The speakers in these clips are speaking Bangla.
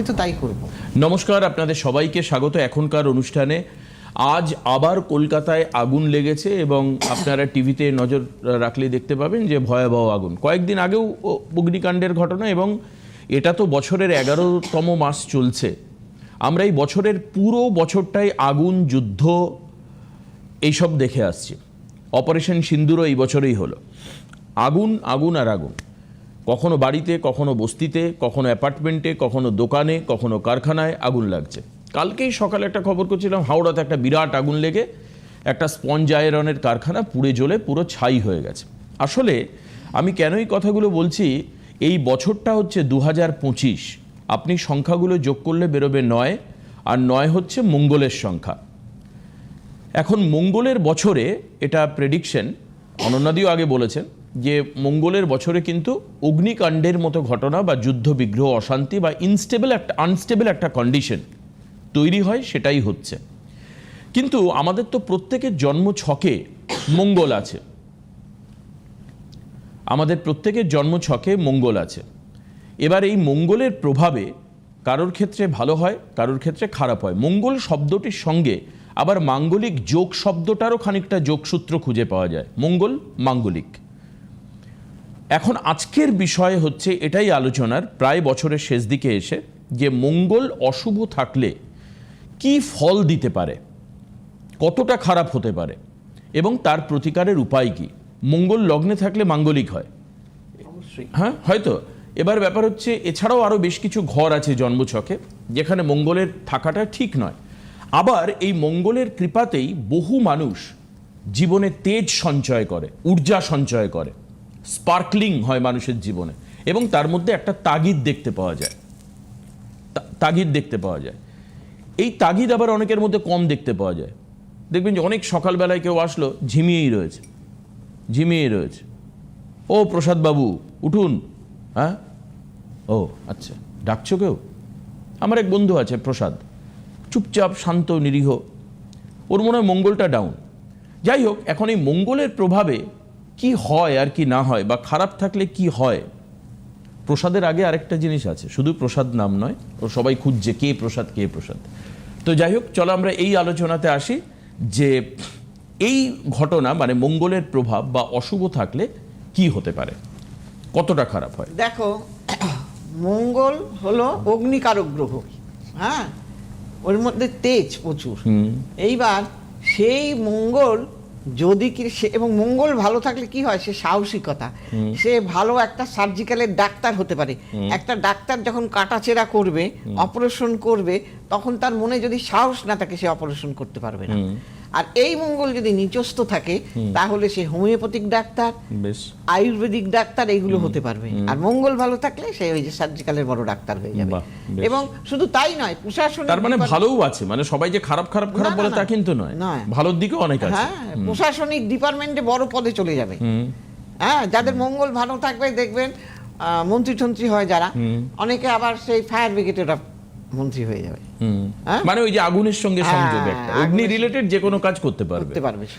আমি তো তাই করব। নমস্কার, আপনাদের সবাইকে স্বাগত এখনকার অনুষ্ঠানে। আজ আবার কলকাতায় আগুন লেগেছে এবং আপনারা টিভিতে নজর রাখলে দেখতে পাবেন যে ভয়াবহ আগুন। কয়েকদিন আগেও অগ্নিকাণ্ডের ঘটনা এবং এটা তো বছরের এগারোতম মাস চলছে। আমরা এই বছরের পুরো বছরটাই আগুন, যুদ্ধ এইসব দেখে আসছি। অপারেশন সিন্দুরও এই বছরেই হলো। আগুন আগুন আর আগুন। কখনো বাড়িতে, কখনো বস্তিতে, কখনো অ্যাপার্টমেন্টে, কখনো দোকানে, কখনো কারখানায় আগুন লাগছে। কালকেই সকালে একটা খবর করছিলাম, হাওড়াতে একটা বিরাট আগুন লেগে একটা স্পঞ্জ আয়রনের কারখানা পুড়ে জ্বলে, পুরো ছাই হয়ে গেছে। আসলে আমি কেন এই কথাগুলো বলছি? এই বছরটা হচ্ছে দু হাজার পঁচিশ। আপনি সংখ্যাগুলো যোগ করলে বেরোবে নয়, আর নয় হচ্ছে মঙ্গলের সংখ্যা। এখন মঙ্গলের বছরে এটা প্রেডিকশন অনন্যাদিও আগে বলেছেন যে মঙ্গলের বছরে কিন্তু অগ্নিকাণ্ডের মতো ঘটনা বা যুদ্ধ, বিগ্রহ, অশান্তি বা ইনস্টেবল একটা আনস্টেবল একটা কন্ডিশন তৈরি হয়, সেটাই হচ্ছে। কিন্তু আমাদের তো প্রত্যেকের জন্ম ছকে মঙ্গল আছে। আমাদের প্রত্যেকের জন্ম ছকে মঙ্গল আছে। এবার এই মঙ্গলের প্রভাবে কারোর ক্ষেত্রে ভালো হয়, কারোর ক্ষেত্রে খারাপ হয়। মঙ্গল শব্দটির সঙ্গে আবার মাঙ্গলিক যোগ শব্দটারও খানিকটা যোগসূত্র খুঁজে পাওয়া যায়। মঙ্গল মাঙ্গলিক। এখন আজকের বিষয় হচ্ছে এটাই আলোচনার প্রায় বছরের শেষ দিকে এসে যে মঙ্গল অশুভ থাকলে কি ফল দিতে পারে কতটা খারাপ হতে পারে এবং তার প্রতিকারের উপায় কি? মঙ্গল লগ্নে থাকলে মাঙ্গলিক হয়। হ্যাঁ হয়তো। এবার ব্যাপার হচ্ছে এছাড়াও আরও বেশ কিছু ঘর আছে জন্মছকে যেখানে মঙ্গলের থাকাটা ঠিক নয়। আবার এই মঙ্গলের কৃপাতেই বহু মানুষ জীবনে তেজ সঞ্চয় করে ঊর্জা সঞ্চয় করে। স্পার্কলিং হয় মানুষের জীবনে। এবং তার মধ্যে একটা তাগিদ দেখতে পাওয়া যায়। তাগিদ দেখতে পাওয়া যায়। এই তাগিদ আবার অনেকের মধ্যে কম দেখতে পাওয়া যায়। দেখবেন যে অনেক সকালবেলায় কেউ আসলো, ঝিমিয়েই রয়েছে। ঝিমিয়েই রয়েছে। ও প্রসাদ বাবু উঠুন। হ্যাঁ? ও আচ্ছা। ডাকছো কেউ? আমার এক বন্ধু আছে, প্রসাদ। চুপচাপ, শান্ত, নিরীহ। ওর মনে হয় মঙ্গলটা ডাউন যাই হোক, এখন এই মঙ্গলের প্রভাবে কি হয় আর কি না হয় বা খারাপ থাকলে কি হয়? প্রসাদের আগে আরেকটা জিনিস আছে শুধু প্রসাদ নাম নয় ও সবাই খুঁজছে কে প্রসাদ কে প্রসাদ। তো যাই হোক চলো আমরা এই আলোচনাতে আসি যে এই ঘটনা মানে মঙ্গলের প্রভাব বা অশুভ থাকলে কি হতে পারে? কতটা খারাপ হয়? দেখো মঙ্গল হলো অগ্নিকারক গ্রহ হ্যাঁ? ওর মধ্যে তেজ প্রচুর। এইবার সেই মঙ্গল যদি কি সে- এবং মঙ্গল ভালো থাকলে কি হয়? সে সাহসিকতা। সে ভালো একটা সার্জিক্যালের ডাক্তার হতে পারে। একটা ডাক্তার যখন কাটাছেড়া করবে অপারেশন করবে তখন তার মনে যদি সাহস না থাকে সে অপারেশন করতে পারবে না। আর এই মঙ্গল যদি নিচস্থ থাকে তাহলে সে হোমিওপ্যাথিক ডাক্তার আয়ুর্বেদিক ডাক্তার এইগুলো হতে পারবে। আর মঙ্গল ভালো থাকলে সে ওই যে সার্জিক্যালের বড় ডাক্তার হয়ে যাবে। এবং শুধু তাই নয় প্রশাসন তার মানে ভালোও আছে। মানে সবাই যে খারাপ খারাপ খারাপ বলে তা কিন্তু নয়। ভালোর দিকেও অনেক আছে। হ্যাঁ প্রশাসনিক ডিপার্টমেন্টে বড় পদে চলে যাবে। হ্যাঁ যাদের মঙ্গল ভালো থাকবে দেখবেন আহ, মন্ত্রী টন্ত্রী হয় যারা অনেকে আবার সেই ফায়ার ব্রিগেডের মন্ত্রী হয়ে যাবে। হ্যাঁ? মানে ওই যে আগুনের সঙ্গে হ্যাঁ, সংযোগ একটা। অগ্নি রিলেটেড যে কোনো কাজ করতে পারবে।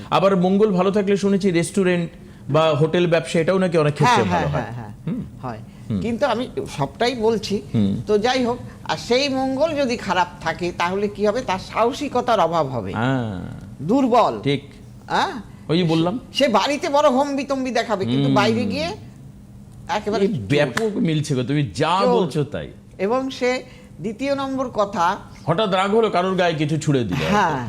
আবার মঙ্গল ভালো থাকলে শুনেছি রেস্টুরেন্ট বা হোটেল ব্যবসা এটাও নাকি অনেক ক্ষেত্রে হ্যাঁ ভালো হয় হ্যাঁ। কিন্তু আমি সবটাই বলছি তো যাই হোক আর সেই মঙ্গল যদি খারাপ থাকে তাহলে কি হবে? তার সাহসিকতার অভাব হবে। দুর্বল। ঠিক। হ্যাঁ? ওই বললাম। সে বাড়িতে বড় হম্বি তম্বি দেখাবে কিন্তু বাইরে গিয়ে একেবারে ব্যাপক মিলছে তুমি যা। বলছো তাই। এবং সে দ্বিতীয় নম্বর কথা হঠাৎ রাগ হলো কারোর গায়ে কিছু ছুড়ে দিল। হ্যাঁ।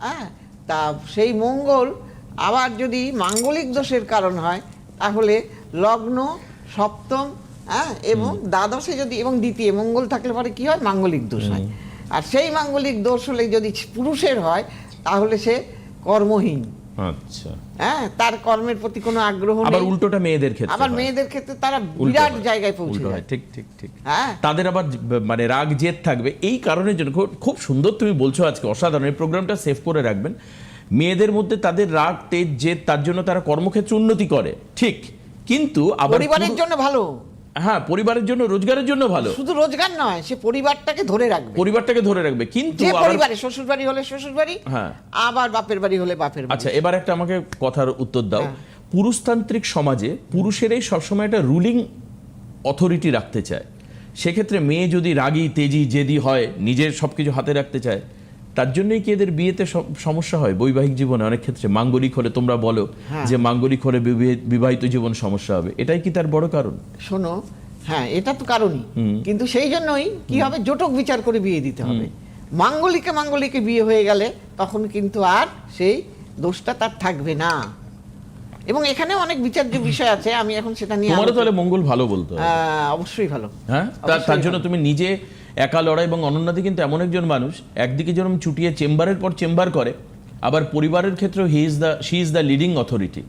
হ্যাঁ তা সেই মঙ্গল আবার যদি মাঙ্গলিক দোষের কারণ হয় তাহলে লগ্ন সপ্তম হ্যাঁ এবং দ্বাদশে যদি এবং দ্বিতীয় মঙ্গল থাকলে পরে কি হয়? মাঙ্গলিক দোষ হয়। আর সেই মাঙ্গলিক দোষ হলে যদি পুরুষের হয় তাহলে সে কর্মহীন। আচ্ছা। হ্যাঁ তার কর্মের প্রতি কোনো আগ্রহ আবার উল্টোটা মেয়েদের ক্ষেত্রে আবার মেয়েদের ক্ষেত্রে তারা বিরাট জায়গায় পৌঁছে হয় যায়। ঠিক ঠিক ঠিক। হ্যাঁ। তাদের আবার মানে রাগ জেদ থাকবে। এই কারণের জন্য খুব- খুব সুন্দর তুমি বলছো আজকে অসাধারণ। এই প্রোগ্রামটা সেভ করে রাখবেন। মেয়েদের মধ্যে তাদের রাগ তেজ জেদ তার জন্য তারা কর্মক্ষেত্রে উন্নতি করে। ঠিক। কিন্তু আবার পরিবারের জন্য ভালো। হ্যাঁ পরিবারের জন্য রোজগারের জন্য ভালো। শুধু রোজগার নয় সে পরিবারটাকে ধরে রাখবে। পরিবারটাকে ধরে রাখবে কিন্তু যে পরিবারে শ্বশুর বাড়ি হলে শ্বশুর বাড়ি হ্যাঁ। আবার বাপের বাড়ি হলে বাপের বাড়ি। আচ্ছা এবার একটা আমাকে কথার উত্তর দাও। হ্যাঁ। পুরুষতান্ত্রিক সমাজে পুরুষেরাই সবসময় একটা রুলিং অথরিটি রাখতে চায়। সেক্ষেত্রে মেয়ে যদি রাগী তেজি জেদি হয় নিজের সব কিছু হাতে রাখতে চায় তার জন্যই কি এদের বিয়েতে সমস্যা হয়? বৈবাহিক জীবনে অনেক ক্ষেত্রে মাঙ্গলিক হলে তোমরা বলো হ্যাঁ। যে মাঙ্গলিক হলে বিবাহিত জীবন সমস্যা হবে। এটাই কি তার বড় কারণ? শোনো হ্যাঁ এটা তো কারণই। কিন্তু সেই জন্যই কি হবে? জটক বিচার করে বিয়ে দিতে হবে। মাঙ্গলিকে মাঙ্গলিকে বিয়ে হয়ে গেলে তখন কিন্তু আর সেই দোষটা তার থাকবে না। এবং এখানে অনেক বিচার্য বিষয় আছে আমি এখন সেটা নিয়ে তাহলে মঙ্গল ভালো বলতো অবশ্যই ভালো। হ্যাঁ? তার জন্য তুমি নিজে একা লড়াই এবং অনন্যাদি কিন্তু এমন একজন মানুষ একদিকে যেরকম চুটিয়ে চেম্বারের পর চেম্বার করে আবার পরিবারের ক্ষেত্রেও he is the she is the leading authority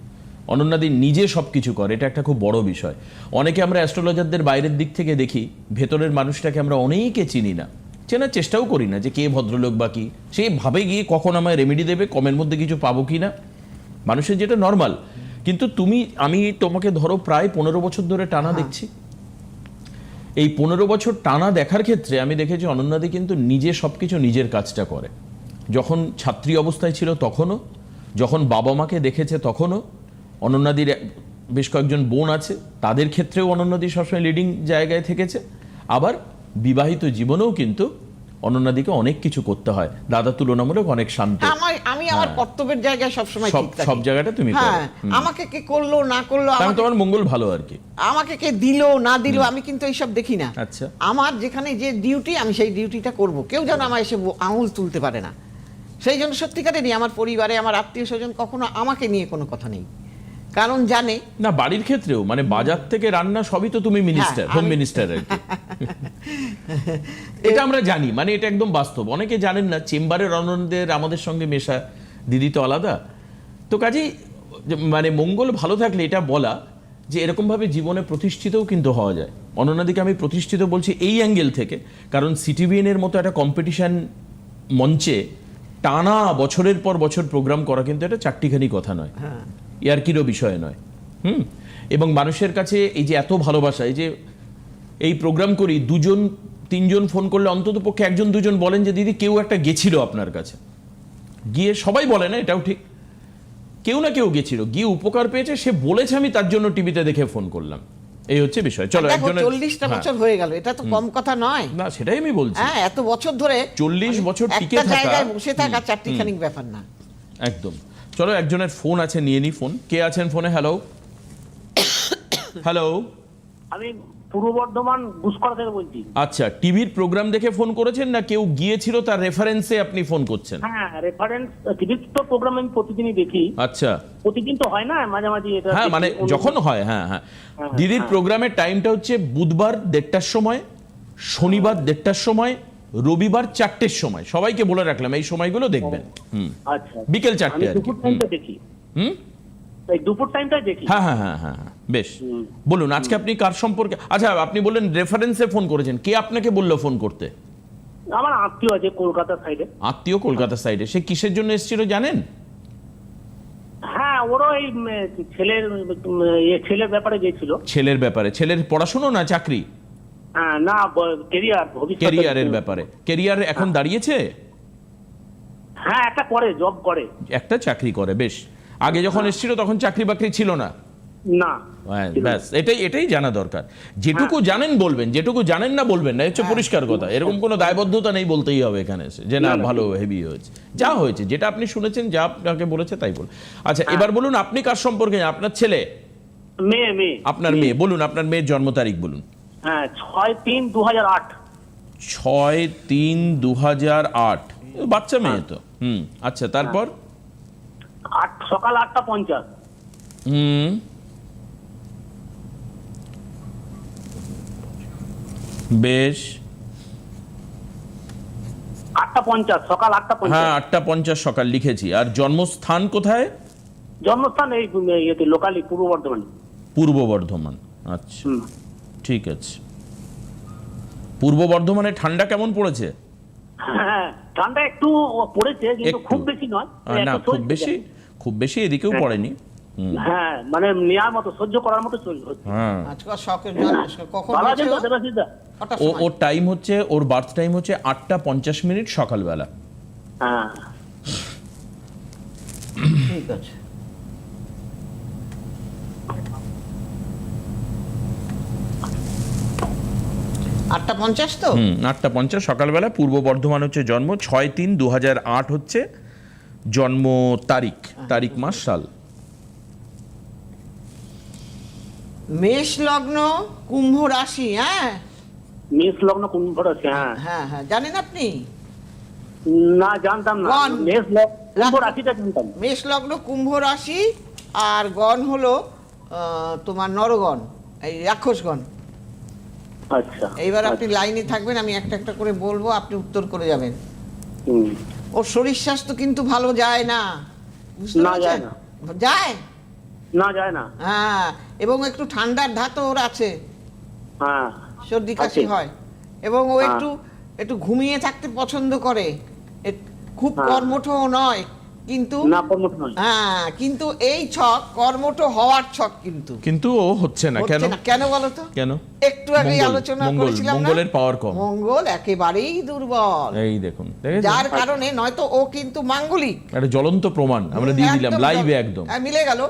অনন্যাদি নিজে সব কিছু করে এটা একটা খুব বড় বিষয়। অনেকে আমরা অ্যাস্ট্রোলজারদের বাইরের দিক থেকে দেখি ভেতরের মানুষটাকে আমরা অনেকে চিনি না। চেনার চেষ্টাও করি না যে কে ভদ্রলোক বা কী। সে ভাবে গিয়ে কখন আমায় রেমেডি দেবে কমের মধ্যে কিছু পাবো কি না। মানুষের যেটা নর্মাল কিন্তু তুমি আমি তোমাকে ধরো প্রায় পনেরো বছর ধরে টানা দেখছি। এই পনেরো বছর টানা দেখার ক্ষেত্রে আমি দেখেছি অনন্যাদি কিন্তু নিজে সব কিছু নিজের কাজটা করে। যখন ছাত্রী অবস্থায় ছিল তখনও, যখন বাবা মাকে দেখেছে তখনও, অনন্যাদির বেশ কয়েকজন বোন আছে, তাদের ক্ষেত্রেও অনন্যাদি সবসময় লিডিং জায়গায় থেকেছে। আবার বিবাহিত জীবনেও কিন্তু অনন্যাদিকে অনেক কিছু করতে হয়। দাদা তুলনামূলক অনেক শান্ত। আমার আমি আমার কর্তব্যের জায়গায় সব ঠিক থাকি। সব জায়গাটা তুমি হ্যাঁ। আমাকে কে করল না করল আমাকে- তোমার মঙ্গল ভালো আর কি। আমাকে কে দিল না দিল আমি কিন্তু এইসব দেখি না। আচ্ছা। আমার যেখানে যে ডিউটি আমি সেই ডিউটিটা করব। কেউ যেন আমার এসে আঙুল তুলতে পারে না। সেই জন্য সত্যিকারেরই আমার পরিবারে আমার আত্মীয় স্বজন কখনো আমাকে নিয়ে কোনো কথা নেই। কারণ জানে। না বাড়ির ক্ষেত্রেও মানে বাজার থেকে রান্না সবই তো তুমি মিনিস্টার হোম মিনিস্টার আর কি। এটা আমরা জানি মানে এটা একদম বাস্তব। অনেকে জানেন না চেম্বারের অনন্দের আমাদের সঙ্গে মেশা দিদি তো আলাদা। তো কাজেই মানে মঙ্গল ভালো থাকলে এটা বলা যে এরকমভাবে জীবনে প্রতিষ্ঠিতও কিন্তু হওয়া যায়। অনন্যাদিকে আমি প্রতিষ্ঠিত বলছি এই অ্যাঙ্গেল থেকে কারণ সিটিভিএন এর মতো একটা কম্পিটিশন মঞ্চে টানা বছরের পর বছর প্রোগ্রাম করা কিন্তু এটা চারটিখানি কথা নয়। হ্যাঁ। ইয়ার্কিরও বিষয় নয়। হুম? এবং মানুষের কাছে এই যে এত ভালোবাসা এই যে এই প্রোগ্রাম করি দুজন তিনজন ফোন করলে অন্তত পক্ষে একজন দুজন বলেন যে দিদি কেউ একটা গেছিল আপনার কাছে। গিয়ে সবাই বলে না এটাও ঠিক। কেউ না কেউ গেছিল। গিয়ে উপকার পেয়েছে সে বলেছে আমি তার জন্য টিভিতে দেখে ফোন করলাম। এই হচ্ছে বিষয়। চলো একজনের চল্লিশটা হ্যাঁ। বছর হয়ে গেল এটা তো কম কথা নয়। না সেটাই আমি বলছি। হ্যাঁ এত বছর ধরে 40 বছর টিকে একটা থাকা- জায়গায় বসে থাকা চারটিখানিক ব্যাপার না। একদম। চলো একজনের ফোন আছে নিয়ে নি ফোন। কে আছেন ফোনে? হ্যালো হ্যালো আমি পূর্ব বর্ধমান গুসকরা থেকে বলছি। আচ্ছা টিভির প্রোগ্রাম দেখে ফোন করেছেন না কেউ গিয়েছিল তার রেফারেন্সে আপনি ফোন করছেন? হ্যাঁ রেফারেন্স টিভির তো প্রোগ্রাম আমি প্রতিদিনই দেখি। আচ্ছা। প্রতিদিন তো হয় না মাঝে মাঝে এটা হ্যাঁ মানে যখন হয় হ্যাঁ হ্যাঁ। হ্যাঁ, দিদির হ্যাঁ। প্রোগ্রামের টাইমটা হচ্ছে বুধবার দেড়টার সময় শনিবার দেড়টার সময় রবিবার চারটের সময়। সবাইকে বলে রাখলাম এই সময়গুলো দেখবেন। আচ্ছা। বিকেল চারটে আর কি। দুপুর টাইমটা দেখি। হুম? দুপুর টাইমটাই দেখি। হ্যাঁ হ্যাঁ হ্যাঁ হ্যাঁ হ্যাঁ, বেশ। বলুন আজকে আপনি কার সম্পর্কে আচ্ছা আপনি বললেন রেফারেন্সে ফোন করেছেন। কে আপনাকে বলল ফোন করতে? আমার আত্মীয় আছে কলকাতা সাইডে আত্মীয় কলকাতা সাইডে সে কিসের জন্য এসেছিল জানেন? হ্যাঁ ওরও এই ছেলের ছেলের ব্যাপারে গেছিল। ছেলের ব্যাপারে। ছেলের পড়াশোনা না চাকরি? না কেরিয়ার ভবিষ্যৎ কেরিয়ারের ব্যাপারে। কেরিয়ার এখন দাঁড়িয়েছে? হ্যাঁ একটা করে জব করে। একটা চাকরি করে বেশ। আগে যখন এসেছিল তখন চাকরি বাকরি ছিল না? না হ্যাঁ, ব্যাস এটাই এটাই জানা দরকার। যেটুকু জানেন বলবেন যেটুকু জানেন না বলবেন না হচ্ছে পরিষ্কার কথা। এরকম কোনো দায়বদ্ধতা নেই বলতেই হবে এখানে এসে যে না ভালো হেভি হয়েছে। যা হয়েছে যেটা আপনি শুনেছেন যা আপনাকে বলেছে তাই বল আচ্ছা এবার বলুন আপনি কার সম্পর্কে আপনার ছেলে? মেয়ে মেয়ে। আপনার মেয়ে বলুন আপনার মেয়ের জন্ম তারিখ বলুন। হ্যাঁ ছয় তিন দু হাজার আট। ছয় তিন দু হাজার আট। বাচ্চা মেয়ে তো। হুম আচ্ছা তারপর? আট সকাল আটটা পঞ্চাশ। হুম। বেশ। আটটা পঞ্চাশ সকাল আটটা পঞ্চাশ। হ্যাঁ আটটা পঞ্চাশ সকাল লিখেছি। আর জন্মস্থান কোথায়? জন্মস্থান এই লোকালি পূর্ব বর্ধমান। পূর্ব বর্ধমান। আচ্ছা। ঠিক আছে। পূর্ব বর্ধমানে ঠান্ডা কেমন পড়েছে? হ্যাঁ ঠান্ডা একটু পড়েছে কিন্তু খুব বেশি নয়। না খুব বেশি খুব বেশি এদিকেও পড়েনি। হ্যাঁ মানে নেওয়ার মতো সহ্য করার মতো চলছে হ্যাঁ। আজকাল শখের কখন ও? ওর টাইম হচ্ছে ওর বার্থ টাইম হচ্ছে আটটা পঞ্চাশ মিনিট সকালবেলা। হ্যাঁ। ঠিক আছে। আটটা পঞ্চাশ তো? হুম আটটা পঞ্চাশ। সকালবেলা পূর্ব বর্ধমান হচ্ছে জন্ম ছয় তিন দু হাজার আট হচ্ছে জন্ম তারিখ তারিখ মাস সাল। মেষ লগ্ন কুম্ভ রাশি হ্যাঁ? মেষ লগ্ন কুম্ভ রাশি হ্যাঁ। হ্যাঁ হ্যাঁ। জানেন আপনি? না জানতাম না। গণ। মেষ লগ্ন কুম্ভ রাশি। রাশিটা জানতাম। মেষ লগ্ন কুম্ভ রাশি আর গণ হলো আহ, তোমার নরগণ এই রাক্ষসগণ। আচ্ছা এইবার আপনি লাইনে থাকবেন আমি একটা একটা করে বলব আপনি উত্তর করে যাবেন। ওর শরীর স্বাস্থ্য কিন্তু ভালো যায় না। না, যায় পেরেছেন? যায়? না যায় না। হ্যাঁ এবং একটু ঠান্ডার ধাত ওর আছে। হ্যাঁ সর্দি কাশি হয়। এবং ও হ্যাঁ। একটু একটু ঘুমিয়ে থাকতে পছন্দ করে। খুব হ্যাঁ। কর্মঠও নয়। কিন্তু না কর্মঠ নয়। হ্যাঁ কিন্তু এই ছক কর্মঠ হওয়ার ছক কিন্তু। কিন্তু ও হচ্ছে না কেন? কেন বলো তো? কেন? একটু আগে আলোচনা করেছিলাম মঙ্গলের power কম। মঙ্গল একেবারেই দুর্বল। এই দেখুন যার কারণে নয়তো ও কিন্তু মাঙ্গলিক। একটা জ্বলন্ত প্রমাণ আমরা দিয়ে দিলাম লাইভে একদম। হ্যাঁ, মিলে গেল।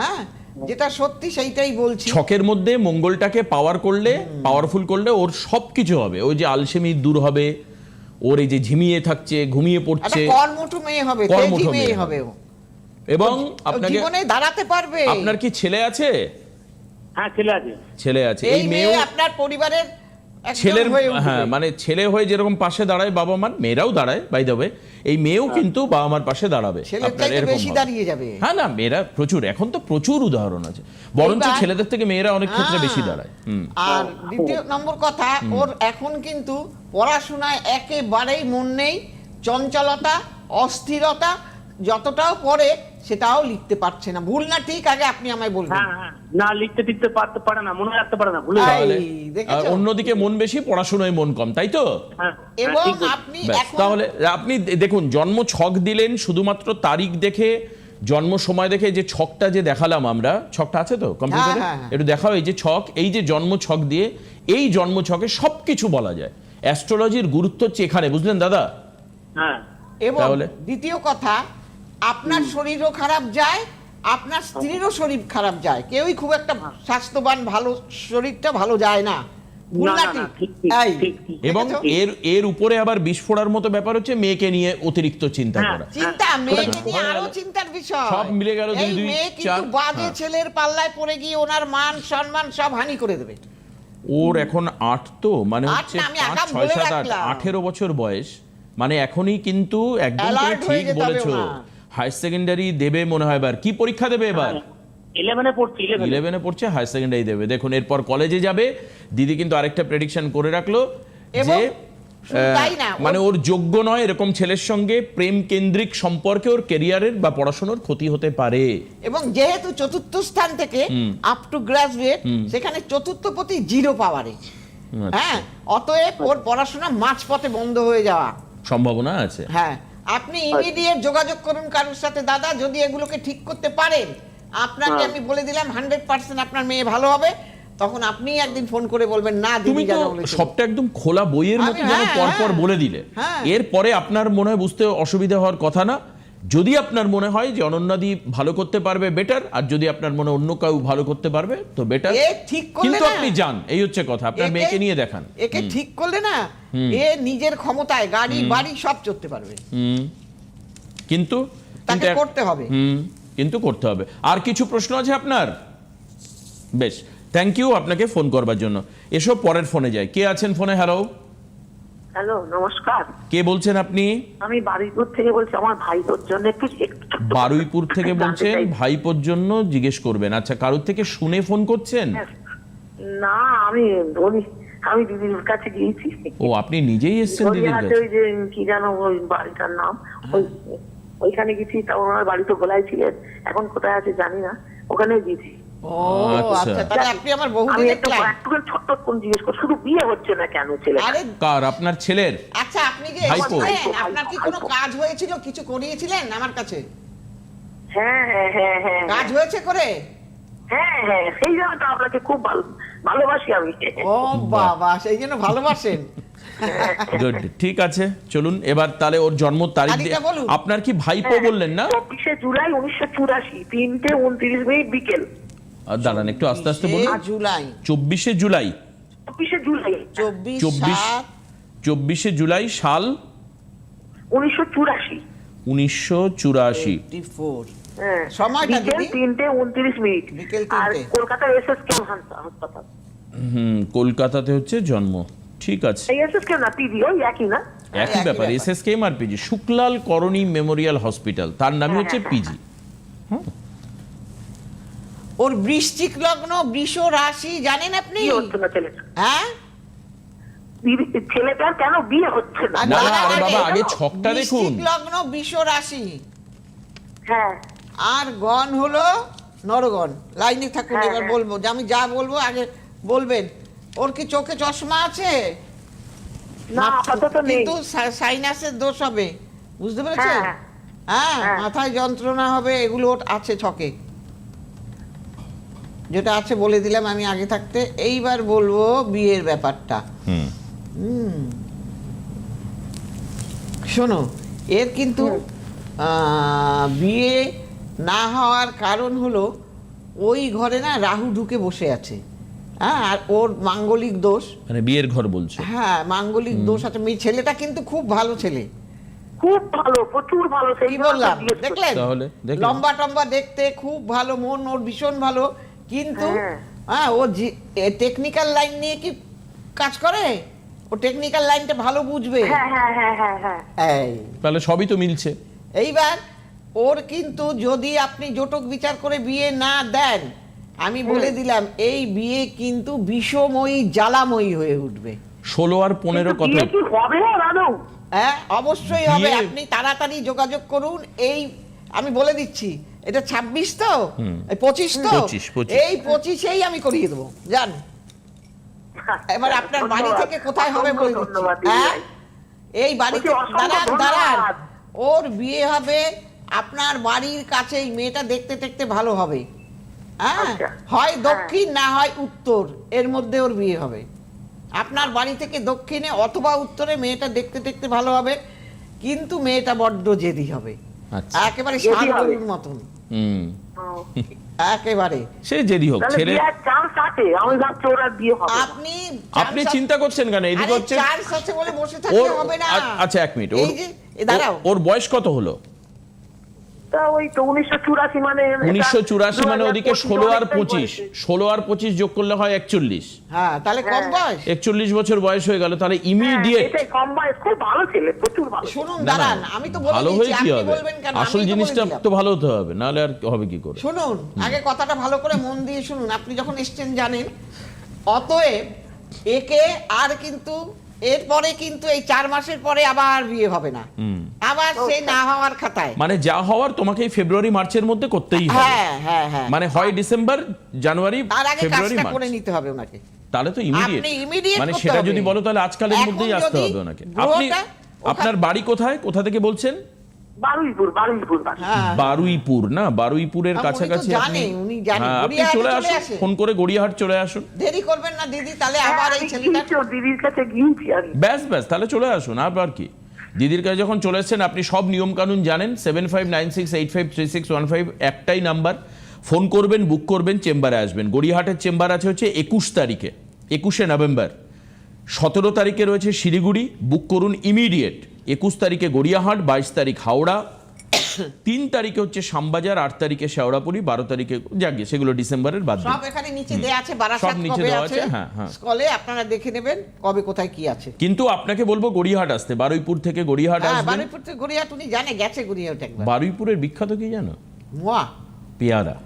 হ্যাঁ যেটা সত্যি সেইটাই বলছি। ছকের মধ্যে মঙ্গলটাকে পাওয়ার করলে পাওয়ারফুল করলে ওর সব কিছু হবে। ওই যে আলসেমি দূর হবে ওর এই যে ঝিমিয়ে থাকছে ঘুমিয়ে পড়ছে কর্মঠ মেয়ে হবে কর্মঠ মেয়ে হবে। এবং আপনাকে জীবনে দাঁড়াতে পারবে। আপনার কি ছেলে আছে? হ্যাঁ ছেলে আছে। ছেলে আছে। এই মেয়ে আপনার পরিবারের ছেলের হ্যাঁ মানে ছেলে হয়ে যেরকম পাশে দাঁড়ায় বাবা মার মেয়েরাও দাঁড়ায় বাই দেবে এই মেয়েও কিন্তু বাবা মার পাশে দাঁড়াবে। দাঁড়িয়ে যাবে। হ্যাঁ না মেয়েরা প্রচুর এখন তো প্রচুর উদাহরণ আছে। বরঞ্চ ছেলেদের থেকে মেয়েরা অনেক ক্ষেত্রে হ্যাঁ। বেশি দাঁড়ায় আর দ্বিতীয় নম্বর কথা ওর এখন কিন্তু পড়াশোনায় একেবারেই মন নেই চঞ্চলতা অস্থিরতা যতটাও পড়ে সেটাও লিখতে পারছে না। ভুল না ঠিক আগে আপনি আমায় বলবেন। হ্যাঁ হ্যাঁ। না লিখতে টিখতে পারতে পারে না মনে রাখতে পারে না ভুলে দেখেছ? অন্যদিকে মন বেশি পড়াশোনায় মন কম তাই তো? হ্যাঁ এবং। আপনি এখন তাহলে আপনি দেখুন জন্ম ছক দিলেন শুধুমাত্র তারিখ দেখে জন্ম সময় দেখে যে ছকটা যে দেখালাম আমরা ছকটা আছে তো কম্পিউটারে। একটু দেখাও এই যে ছক এই যে জন্ম ছক দিয়ে এই জন্ম ছকে সবকিছু বলা যায়। অ্যাস্ট্রোলজির গুরুত্ব হচ্ছে এখানে বুঝলেন দাদা? হ্যাঁ। এবং দ্বিতীয় কথা আপনার শরীরও খারাপ যায় আপনার স্ত্রীরও শরীর খারাপ যায়। কেউই খুব একটা স্বাস্থ্যবান ভালো শরীরটা ভালো যায় না। এবং এর এর উপরে আবার বিস্ফোড়ার মতো ব্যাপার হচ্ছে মেয়েকে নিয়ে অতিরিক্ত চিন্তা হ্যাঁ। করা। চিন্তা মেয়েকে নিয়ে আরও চিন্তার বিষয়। সব মিলে গেল দুই, দুই, কিন্তু বাজে হ্যাঁ। ছেলের পাল্লায় পড়ে গিয়ে ওনার মান সম্মান সব হানি করে দেবে। ওর এখন আট তো মানে হচ্ছে আমি পাঁচ ছয় সাত আট আঠেরো বছর বয়স। মানে এখনই কিন্তু একদম হয়ে ঠিক বলেছ। হায়ার সেকেন্ডারি দেবে মনে হয় এবার। কি পরীক্ষা দেবে এবার? ইলেভেনে পড়ছি ইলেভেনে পড়ছে হায়ার সেকেন্ডারি দেবে। দেখুন এরপর কলেজে যাবে। দিদি কিন্তু আরেকটা প্রেডিকশন করে রাখল যে মানে ওর যোগ্য নয় এরকম ছেলের সঙ্গে প্রেম কেন্দ্রিক সম্পর্কে ওর ক্যারিয়ারের বা পড়াশোনার ক্ষতি হতে পারে। এবং যেহেতু চতুর্থ স্থান থেকে আপ টু গ্রাজুয়েট সেখানে চতুর্থ প্রতি জিরো পাওয়ারে আচ্ছা। হ্যাঁ অতএব ওর পড়াশোনা মাঝপথে বন্ধ হয়ে যাওয়া। সম্ভাবনা আছে। হ্যাঁ। আপনি ইমিডিয়েট যোগাযোগ করুন কারোর সাথে দাদা যদি এগুলোকে ঠিক করতে পারেন আপনাকে হ্যাঁ। আমি বলে দিলাম হান্ড্রেড পার্সেন্ট আপনার মেয়ে ভালো হবে তখন আপনি একদিন ফোন করে বলবেন না তুমি তো। সবটা একদম খোলা বইয়ের মতো যেন পর পরপর হ্যাঁ। বলে দিলে হ্যাঁ। এরপরে আপনার মনে হয় বুঝতে অসুবিধা হওয়ার কথা না যদি আপনার মনে হয় যে অনন্যাদি ভালো করতে পারবে বেটার আর যদি আপনার মনে অন্য কেউ ভালো করতে পারবে তো বেটার ঠিক কিন্তু আপনি যান এই হচ্ছে কথা আপনার মেয়েকে নিয়ে দেখান। একে ঠিক করলে না এ নিজের ক্ষমতায় গাড়ি বাড়ি সব চড়তে পারবে। কিন্তু তাকে করতে হবে। কিন্তু করতে হবে। আর কিছু প্রশ্ন আছে আপনার? বেশ থ্যাংক ইউ আপনাকে ফোন করবার জন্য। এসব পরের ফোনে যায় কে আছেন ফোনে হ্যালো হ্যালো নমস্কার। কে বলছেন আপনি? আমি বারুইপুর থেকে বলছি আমার ভাইপোর জন্য একটু বারুইপুর থেকে বলছেন ভাইপোর জন্য জিজ্ঞেস করবেন। আচ্ছা কারোর থেকে শুনে ফোন করছেন? না আমি ধনী আমি দিদির কাছে গিয়েছি। ও আপনি নিজেই এসেছেন দিদির কাছে? ওই যে কি জানো ওই বাড়িটার নাম ওই ওইখানে গেছি তা ওনার বাড়ি তো গোলায় ছিলেন। এখন কোথায় আছে জানি না। ওখানে গেছি ও আচ্ছা। আচ্ছা তাহলে আপনি আমার বহু আমি একটু দেখলাম একটু ছোট্ট কোন জিজ্ঞেস করি? শুধু বিয়ে হচ্ছে না কেন ছেলে আরে কার? আপনার ছেলের? আচ্ছা আপনি যে ভাইপো। এসেছিলেন ভাইপো, আপনার কি কোনো কাজ হয়েছিল? কিছু করিয়েছিলেন আমার কাছে? হ্যাঁ হ্যাঁ হ্যাঁ হ্যাঁ কাজ হয়েছে করে? হ্যাঁ হ্যাঁ সেই জন্য তো আপনাকে খুব ভালো ভালোবাসি আমি। ও বাবা সেই জন্য ভালোবাসেন। গুড ঠিক আছে চলুন এবার তাহলে ওর জন্ম তারিখ আপনার কি ভাইপো বললেন না? চব্বিশে জুলাই উনিশশো চুরাশি তিনটে উনত্রিশ মিনিট বিকেল। দাঁড়ান একটু আস্তে আস্তে বলুন। জুলাই। চব্বিশে জুলাই। চব্বিশে জুলাই। চব্বিশ চব্বিশ জুলাই সাল উনিশশো চুরাশি। উনিশশো চুরাশি। ফোর। হ্যাঁ সময়টা তিনটে উনত্রিশ মিনিট। আর কলকাতার এস এস কেম হাসপাতাল। হুম কলকাতাতে হচ্ছে জন্ম। ঠিক আছে। এস এস কেম না পিজি একই ব্যাপার। এস এস কেম আর PG. Sukhlal Karnani memorial hospital. তার নামই হচ্ছে পিজি। ওর বৃশ্চিক লগ্ন বৃষ রাশি জানেন আপনি? হ্যাঁ? ছেলেটার কেন বিয়ে হচ্ছে না? আর না না আরে বাবা আগে ছকটা দেখুন। লগ্ন বৃষ রাশি। হ্যাঁ। আর গণ হলো নরগণ। লাইনে থাকুন হ্যাঁ, এবার হ্যাঁ। বলব। যে আমি যা বলব আগে বলবেন। ওর কি চোখে চশমা আছে? না মাথা- আপাতত নেই। কিন্তু সাইনাসের দোষ হবে। বুঝতে পেরেছেন? হ্যাঁ, হ্যাঁ। হ্যাঁ। মাথায় যন্ত্রণা হবে এগুলো ওর আছে ছকে। যেটা আছে বলে দিলাম আমি আগে থাকতে এইবার বলব বিয়ের ব্যাপারটা। হুম। হুম। শোনো এর কিন্তু বিয়ে না হওয়ার কারণ হলো ওই ঘরে না রাহু ঢুকে বসে আছে। হ্যাঁ আর ওর মাঙ্গলিক দোষ। মানে বিয়ের ঘর বলছে। হ্যাঁ মাঙ্গলিক দোষ আছে। মেয়ে ছেলেটা কিন্তু খুব ভালো ছেলে। খুব ভালো প্রচুর ভালো সেই কি বললাম? দেখলেন? লম্বা টম্বা দেখতে খুব ভালো মন ওর ভীষণ ভালো। কিন্তু হ্যাঁ। হ্যাঁ ও টেকনিক্যাল লাইন নিয়ে কি কাজ করে? ও টেকনিক্যাল লাইনটা ভালো বুঝবে। হ্যাঁ হ্যাঁ হ্যাঁ হ্যাঁ হ্যাঁ। এই। তাহলে সবই তো মিলছে। এইবার ওর কিন্তু যদি আপনি জটক বিচার করে বিয়ে না দেন আমি বলে দিলাম এই বিয়ে কিন্তু বিষময়ী জ্বালাময়ী হয়ে উঠবে। ষোলো আর পনেরো কত? হ্যাঁ অবশ্যই হবে। আপনি তাড়াতাড়ি যোগাযোগ করুন। এই আমি বলে দিচ্ছি এটা ছাব্বিশ তো? এই পঁচিশ তো? 25, 25 এই পঁচিশেই আমি করিয়ে দেবো। জান। এবার আপনার বাড়ি থেকে কোথায় হবে বলে হ্যাঁ? এই বাড়িতে দাঁড়ান দাঁড়ান। ওর বিয়ে হবে আপনার বাড়ির কাছে এই মেয়েটা দেখতে দেখতে ভালো হবে। হ্যাঁ? আচ্ছা। হয় দক্ষিণ না হয় উত্তর। এর মধ্যে ওর বিয়ে হবে। আপনার বাড়ি থেকে দক্ষিণে অথবা উত্তরে মেয়েটা দেখতে দেখতে ভালো হবে কিন্তু মেয়েটা বড্ড জেদি হবে। আচ্ছা। একেবারে শান্তনুর মতন। একেবারে। সে যেদি হোক না। আপনি আপনি চিন্তা করছেন কেন? এদিকে হচ্ছে চান্স আছে বলে বসে ওর থাকলে হবে না। আ- আচ্ছা এক মিনিট। ওর বয়স কত হলো? উনিশশো চুরাশি মানে মানে ওদিকে ষোলো আর পঁচিশ। ষোলো আর পঁচিশ যোগ করলে হয় একচল্লিশ। হ্যাঁ তাহলে কম। বয়স। একচল্লিশ বছর বয়স হয়ে গেল তাহলে হ্যাঁ, ইমিডিয়েট কম বয়স। খুব ভালো ছেলে প্রচুর ভালো শুনুন দাঁড়ান আমি তো ভালো হয়ে কি হবে? আসল জিনিসটা তো ভালো হতে হবে নাহলে আর হবে কি করে? শুনুন আগে কথাটা ভালো করে মন দিয়ে শুনুন। আপনি যখন এসছেন জানেন অতএব একে আর কিন্তু এরপরে কিন্তু এই চার মাসের পরে আবার বিয়ে হবে না। আবার সেই না হওয়ার খাতায়। মানে যা হওয়ার তোমাকে এই ফেব্রুয়ারি মার্চের মধ্যে করতেই হবে। হ্যাঁ হ্যাঁ হ্যাঁ। মানে হয় ডিসেম্বর জানুয়ারি তার আগে ফেব্রুয়ারি কাজটা করে নিতে হবে ওনাকে। তাহলে তো ইমিডিয়েট আপনি ইমিডিয়েট মানে সেটা যদি বলো তাহলে আজকালের মধ্যেই আসতে হবে ওনাকে। আপনি আপনার বাড়ি কোথায়? কোথা থেকে বলছেন? বারুইপুর বারুইপুর বাড়ি। হ্যাঁ বারুইপুর না? বারুইপুরের হ্যাঁ, কাছাকাছি আপনি। হ্যাঁ, আপনি চলে আসুন ফোন করে গড়িয়াহাট চলে আসুন। দেরি করবেন না দিদি তাহলে হ্যাঁ, আবার এই আমি ছেলেটা গিয়েছি ওর দিদির কাছে গিয়েছি ব্যাস ব্যাস তাহলে চলে আসুন আবার কি? দিদির কাছে যখন চলে এসেছেন আপনি সব নিয়ম কানুন জানেন। Seven five nine six eight five three six one five একটাই নাম্বার। ফোন করবেন বুক করবেন চেম্বারে আসবেন। গড়িয়াহাটের চেম্বার আছে হচ্ছে একুশ তারিখে একুশে নভেম্বর। সতেরো তারিখে রয়েছে শিলিগুড়ি বুক করুন ইমিডিয়েট একুশ তারিখে গড়িয়াহাট বাইশ তারিখ হাওড়া তিন তারিখে হচ্ছে শ্যামবাজার আট তারিখে শেওড়াপুরি বারো তারিখে যাকে সেগুলো ডিসেম্বরের বাদ সব এখানে নিচে দেয়া আছে বারাসাত সব নিচে কবে দেওয়া আছে? আছে, হ্যাঁ, হ্যাঁ। স্কলে আপনারা দেখে নেবেন কবে কোথায় কি আছে। কিন্তু আপনাকে বলব গড়িয়াহাট আসতে বারুইপুর থেকে গড়িয়াহাট হ্যাঁ আসবেন। বারুইপুর থেকে গড়িয়াহাট উনি জানে গেছে গড়িয়াহাট একবার। বারুইপুরের বিখ্যাত কি জানো? মোয়া। পেয়ারা।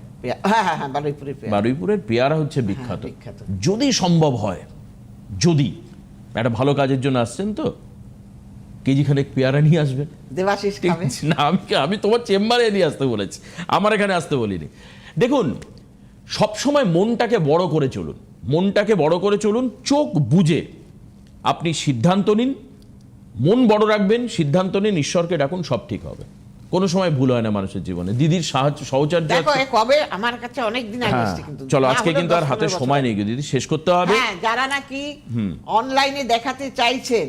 হ্যাঁ হ্যাঁ হ্যাঁ বারুইপুরের পেয়ারা। বারুইপুরের পেয়ারা হচ্ছে বিখ্যাত হ্যাঁ, বিখ্যাত। যদি সম্ভব হয় যদি। একটা ভালো কাজের জন্য আসছেন তো? কেজি খানেক পেয়ারা নিয়ে আসবেন দেবাশিস? না আমি আমি তোমার চেম্বারে নিয়ে আসতে বলেছি। আমার এখানে আসতে বলিনি। দেখুন সবসময় মনটাকে বড় করে চলুন। মনটাকে বড় করে চলুন চোখ বুঝে আপনি সিদ্ধান্ত নিন। মন বড় রাখবেন সিদ্ধান্ত নিন ঈশ্বরকে ডাকুন সব ঠিক হবে। কোনো সময় ভুল হয় না মানুষের জীবনে। দিদির সাহায্য সহচার্য কবে? আমার কাছে অনেক দিন আগে হ্যাঁ কিন্তু। চলো আজকে কিন্তু আর হাতে সময় নেই দিদি। শেষ করতে হবে। হ্যাঁ যারা নাকি অনলাইনে দেখাতে চাইছেন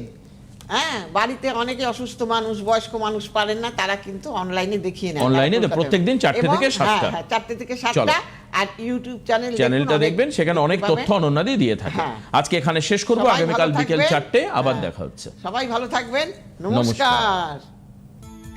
হ্যাঁ বাড়িতে অনেকে অসুস্থ মানুষ বয়স্ক মানুষ পারেন না তারা কিন্তু অনলাইনে দেখিয়ে নেয় অনলাইনে। প্রত্যেকদিন চারটে এবং- থেকে সাতটা। হ্যাঁ, হ্যাঁ, চারটে থেকে সাতটা আর ইউটিউব চ্যানেল চ্যানেলটা দেখবেন সেখানে অনেক তথ্য অনন্যাদি দিয়ে থাকে হ্যাঁ। আজকে এখানে শেষ করব আগামী আগামীকাল বিকেল। চারটে আবার হ্যাঁ। দেখা হচ্ছে সবাই ভালো থাকবেন। নমস্কার